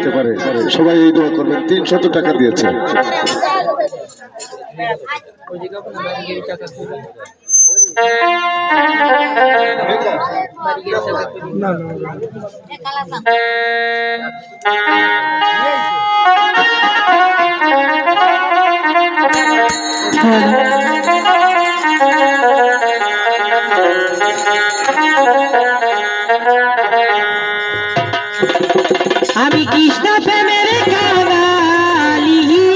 দিতে পারে। সবাই এই দোয়া করবেন। তিনশত টাকা দিয়েছে। আমি কৃষ্ণ প্রেমের কাঙালিনী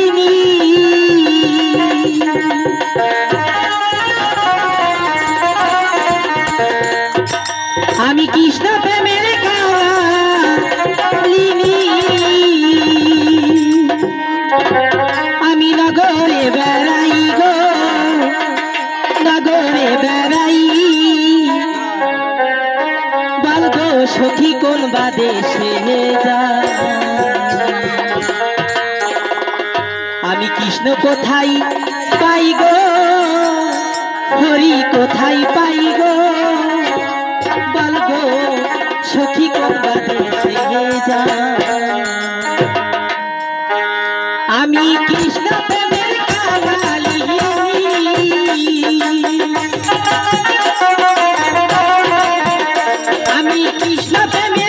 আমি কৃষ্ণ প্রেমের কাঙালিনী আমি নগরে বেড়াই গো, নগরে বেড়াই। বলগো সখী, কোন বা দেশে যায় কৃষ্ণ কোথায় পাই গো? হরি কোথায় পাই গো? বলগো সখী কোন বা দেশে যায়? আমি কৃষ্ণ আমি কৃষ্ণ প্রেমের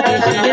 সখী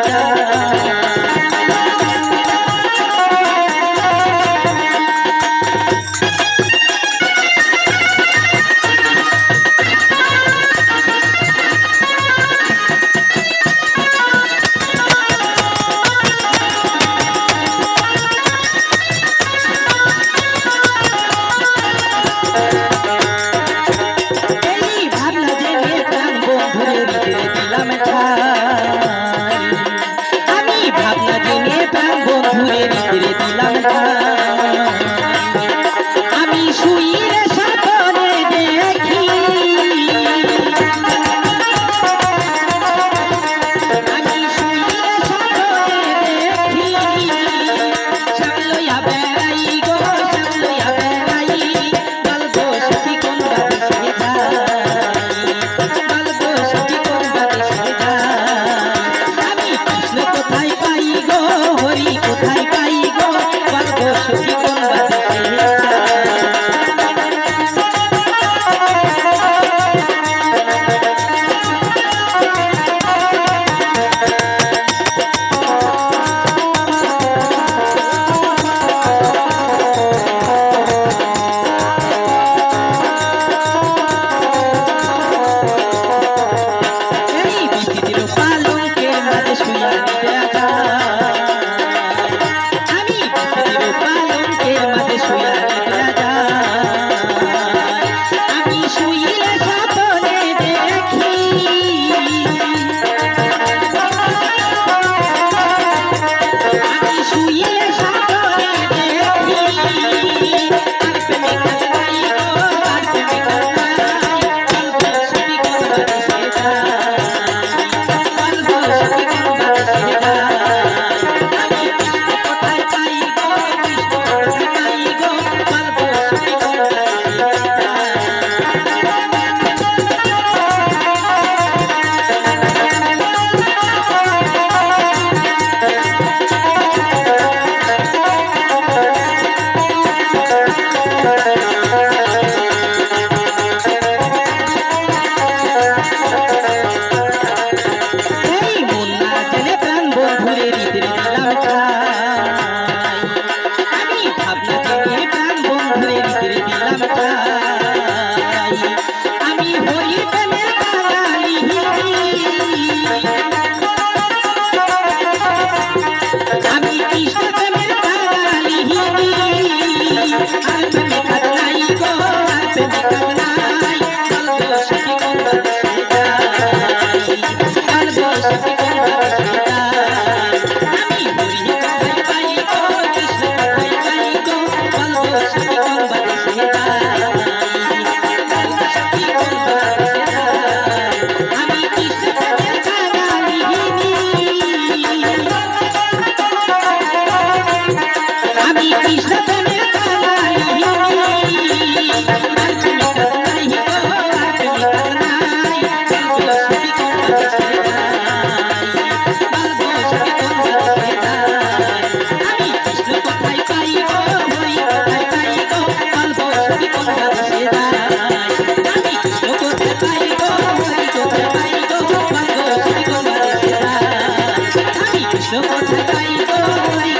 কৃষ্ণ কথা তাই তো